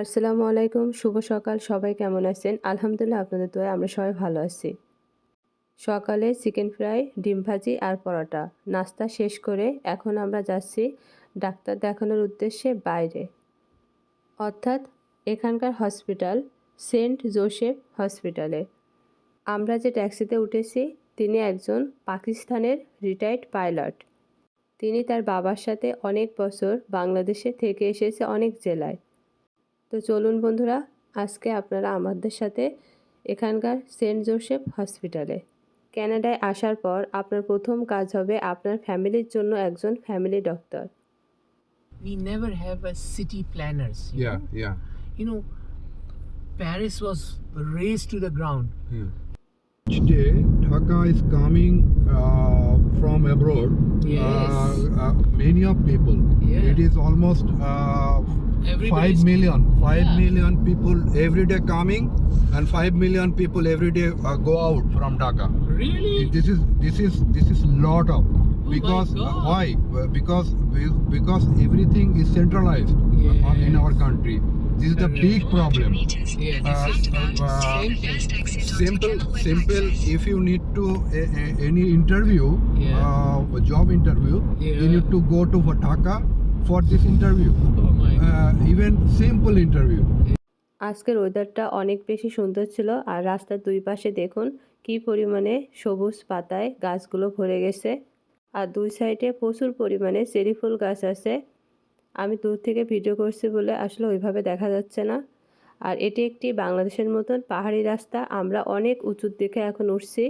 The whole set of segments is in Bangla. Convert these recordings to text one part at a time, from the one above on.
আসসালামু আলাইকুম, শুভ সকাল। সবাই কেমন আছেন? আলহামদুলিল্লাহ, আপনাদের দোয়ায় আমরা সবাই ভালো আছি। সকালে চিকেন ফ্রাই, ডিম ভাজি আর পরোটা। নাস্তা শেষ করে এখন আমরা যাচ্ছি ডাক্তার দেখানোর উদ্দেশ্যে বাইরে। অর্থাৎ এখানকার হসপিটাল, সেন্ট জোসেফ হসপিটালে। আমরা যে ট্যাক্সিতে উঠেছি, তিনি একজন পাকিস্তানের রিটায়ার্ড পাইলট তিনি তার বাবার সাথে অনেক বছর বাংলাদেশে থেকে এসেছে অনেক জেলায়। তো চলুন বন্ধুরা আজকে আপনারা আমাদের সাথে এখানকার সেন্ট জোসেফ হসপিটালে ক্যানাডায় আসার পর আপনার প্রথম কাজ হবে আপনার ফ্যামিলির জন্য একজন family doctor we never have a city planners. you Yeah, know. yeah. You know, Paris was razed to the ground. yeah. Each day, Dhaka is coming uh, from abroad. Yes. Uh, uh, many of people. Yeah. It is almost uh, Everybody five is- million. Five Yeah. million people every day coming, and five million people every day uh, go out from Dhaka. Really? This is this is this is lot of my because uh, why? Uh, Because because everything is centralized uh, in our country. This is the big problem. Yeah, Uh, is uh, simple simple if you need to a, a, any interview Yeah. uh, job interview you need to go to Dhaka for this interview. Oh uh, even simple interview. আজকের ওয়েদারটা অনেক বেশি সুন্দর ছিল আর রাস্তার দুই পাশে দেখুন কি পরিমাণে সবুজ পাতায় গাছগুলো ভরে গেছে আর দুই সাইডে প্রচুর পরিমাণে চেরি ফুল গাছ আছে। আমি দূর থেকে ভিডিও করছি বলে আসলে ওইভাবে দেখা যাচ্ছে না। আর এটি একটি বাংলাদেশের মতন পাহাড়ি রাস্তা আমরা অনেক উঁচুর দিকে এখন উঠছি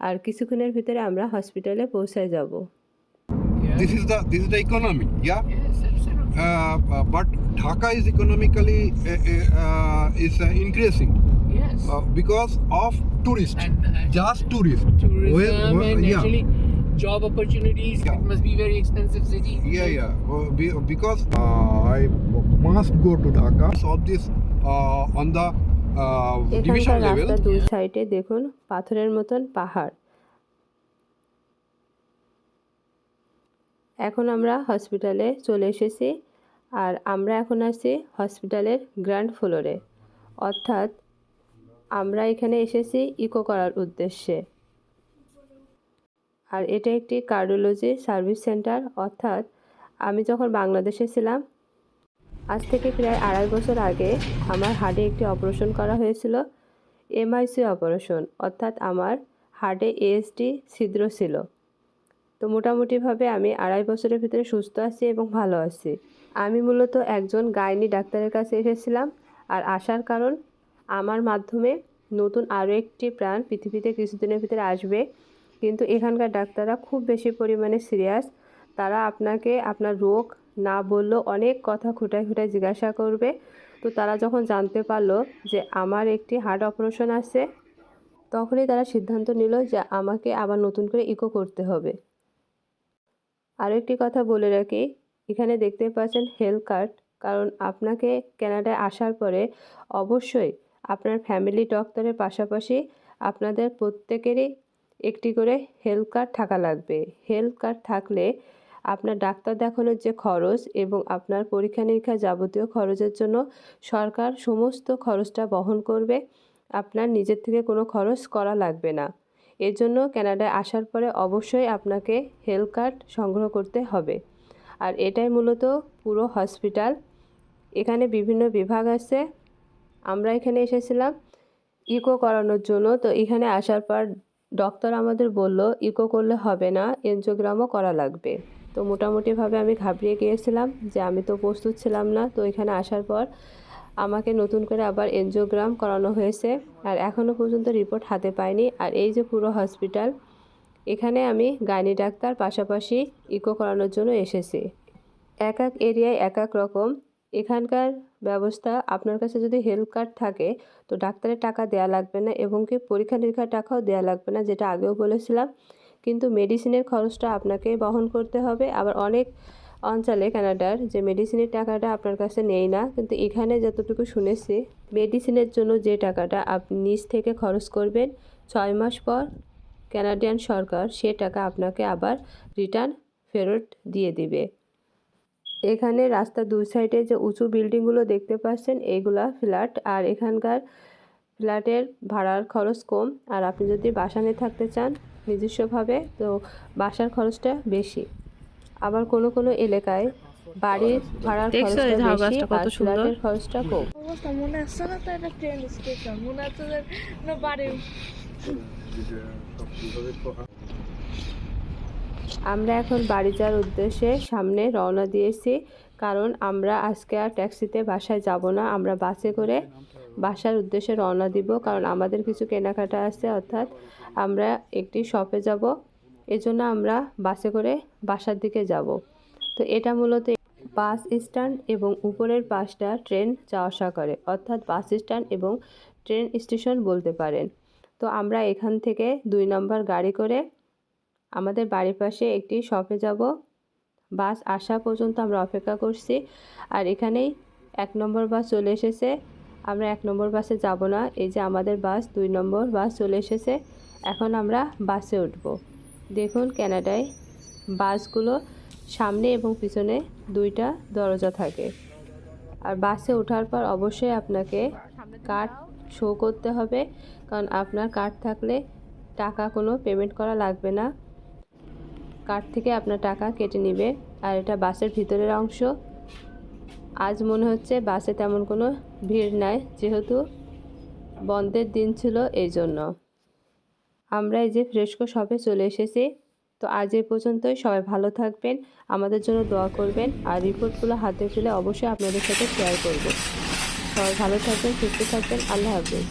আর কিছুক্ষণের ভিতরে আমরা হসপিটালে পৌঁছায় যাব। Yeah. this is the this is the economy yeah? Yes, absolutely. But Dhaka is economically uh, uh, is uh, increasing yes. uh, because of tourists and, and just tourists tourism Well, well, and yeah. actually job opportunities. Yeah. It must be very expensive city. Yeah, yeah. Uh, be, because uh, I must go to Dhaka. Solve this uh, on the uh, division level. দুই সাইডে দেখুন পাথরের মতন পাহাড় এখন আমরা হসপিটালে চলে এসেছি আর আমরা এখন আছি হসপিটালের গ্র্যান্ড ফ্লোরে। অর্থাৎ আমরা এখানে এসেছি ইকো করার উদ্দেশ্যে। আর এটা একটি কার্ডিওলজি সার্ভিস সেন্টার, অর্থাৎ আমি যখন বাংলাদেশে ছিলাম, আজ থেকে প্রায় আড়াই বছর আগে আমার হার্টে একটি অপারেশন করা হয়েছিল, এমআইসি অপারেশন, অর্থাৎ আমার হার্টে এএসডি ছিদ্র ছিল। তো মোটামুটিভাবে আমি আড়াই বছরের ভিতরে সুস্থ আছি এবং ভালো আছি। আমি মূলত একজন গাইনি ডাক্তারের কাছে এসেছিলাম আর আসার কারণ আমার মাধ্যমে নতুন আরও একটি প্রাণ পৃথিবীতে কিছুদিনের ভিতরে আসবে। কিন্তু এখানকার ডাক্তাররা খুব বেশি পরিমাণে সিরিয়াস। তারা আপনাকে আপনার রোগ না বললেও অনেক কথা খুঁটায় খুঁটায় জিজ্ঞাসা করবে। তো তারা যখন জানতে পারল যে আমার একটি হার্ট অপারেশন আছে, তখনই তারা সিদ্ধান্ত নিল যে আমাকে আবার নতুন করে ইকো করতে হবে। আরও একটি কথা বলে রাখি, এখানে দেখতে পাচ্ছেন হেলথ কার্ড। কারণ আপনাকে কানাডায় আসার পরে অবশ্যই আপনার ফ্যামিলি ডক্টরের পাশাপাশি আপনাদের প্রত্যেকেরই একটি করে হেলথ কার্ড থাকা লাগবে। হেলথ কার্ড থাকলে আপনার ডাক্তার দেখানোর যে খরচ এবং আপনার পরীক্ষা নিরীক্ষা যাবতীয় খরচের জন্য সরকার সমস্ত খরচটা বহন করবে। আপনার নিজের থেকে কোনো খরচ করা লাগবে না। এর জন্য কানাডায় আসার পরে অবশ্যই আপনাকে হেলথ কার্ড সংগ্রহ করতে হবে। আর এটাই মূলত পুরো হসপিটাল। এখানে বিভিন্ন বিভাগ আছে। আমরা এখানে এসেছিলাম ইকো করানোর জন্য। তো এখানে আসার পর ডক্টর আমাদের বলল, ইকো করলে হবে না, এনজিওগ্রামও করা লাগবে। তো মোটামুটিভাবে আমি ঘাবড়িয়ে গিয়েছিলাম যে আমি তো প্রস্তুত ছিলাম না। তো এখানে আসার পর আমাকে নতুন করে আবার এনজিওগ্রাম করানো হয়েছে আর এখনও পর্যন্ত রিপোর্ট হাতে পাইনি। আর এই যে পুরো হসপিটাল এখানে আমি গাইনি ডাক্তার, পাশাপাশি ইকো করানোর জন্য এসেছি। এক এক এরিয়ায় এক এক রকম। এখানকার ব্যবস্থা, আপনার কাছে যদি হেলথ কার্ড থাকে, তো ডাক্তারের টাকা দেয়া লাগবে না এবং কি পরীক্ষা নিরীক্ষার টাকাও দেয়া লাগবে না, যেটা আগেও বলেছিলাম। কিন্তু মেডিসিনের খরচটা আপনাকে বহন করতে হবে। আবার অনেক অঞ্চলে কানাডার যে মেডিসিনের টাকাটা আপনার কাছে নেই না, কিন্তু এখানে যতটুকু শুনেছি, মেডিসিনের জন্য যে টাকাটা আপনি নিজ থেকে খরচ করবেন ছয় মাস পর কানাডিয়ান সরকার সে টাকা আপনাকে আবার রিটার্ন ফেরত দিয়ে দিবে। এখানে রাস্তার দুই সাইডে যে উঁচু বিল্ডিংগুলো দেখতে পাচ্ছেন, এগুলা ফ্ল্যাট, আর এখানকার ফ্ল্যাটের ভাড়ার খরচ কম। আর আপনি যদি বাসা নিয়ে থাকতে চান নিজস্বভাবে, তো বাসার খরচটা বেশি। আবার কোনো কোনো এলাকায় বাড়ির ভাড়ার খরচটা বেশি আর ফ্ল্যাটের খরচটা কম। অবস্থা মনে আসছে না তো এটা ট্রেন স্টেশন মনে হচ্ছে না বাড়ি। আমরা এখন বাড়ি যাওয়ার উদ্দেশ্যে সামনে রওনা দিয়েছি কারণ আমরা আজকে আর ট্যাক্সিতে বাসায় যাব না। আমরা বাসে করে বাসার উদ্দেশ্যে রওনা দিব কারণ আমাদের কিছু কেনাকাটা আছে অর্থাৎ আমরা একটি শপে যাব। এজন্য আমরা বাসে করে বাসার দিকে যাব। তো এটা মূলত বাস স্ট্যান্ড এবং উপরের পাশটা ট্রেন যাওয়া আসা করে, অর্থাৎ বাস স্ট্যান্ড এবং ট্রেন স্টেশন বলতে পারেন। তো আমরা এখান থেকে দুই নম্বর গাড়ি করে আমাদের বাড়ির পাশে একটি শপে যাব। বাস আসা পর্যন্ত আমরা অপেক্ষা করছি। আর এখানেই এক নম্বর বাস চলে এসেছে। আমরা এক নম্বর বাসে যাব না, এই যে আমাদের বাস, দুই নম্বর বাস চলে এসেছে। এখন আমরা বাসে উঠব। দেখুন ক্যানাডায় বাসগুলো সামনে এবং পিছনে দুইটা দরজা থাকে। আর বাসে ওঠার পর অবশ্যই আপনাকে কার্ড শো করতে হবে কারণ আপনার কার্ড থাকলে টাকা কোনো পেমেন্ট করা লাগবে না। কার্ড থেকে আপনার টাকা কেটে নেবে আর এটা বাসের ভিতরের অংশ। আজ মনে হচ্ছে বাসে তেমন কোনো ভিড় নাই যেহেতু বন্ধের দিন ছিল এই জন্য। আমরা এই যে ফ্রেশকো শপে চলে এসেছি। তো আজ এই পর্যন্তই। সবাই ভালো থাকবেন, আমাদের জন্য দোয়া করবেন, আর রিপোর্টগুলো হাতে পেলে অবশ্যই আপনাদের সাথে শেয়ার করব। সবাই ভালো থাকবেন, সুস্থ থাকবেন। আল্লাহ হাফিজ।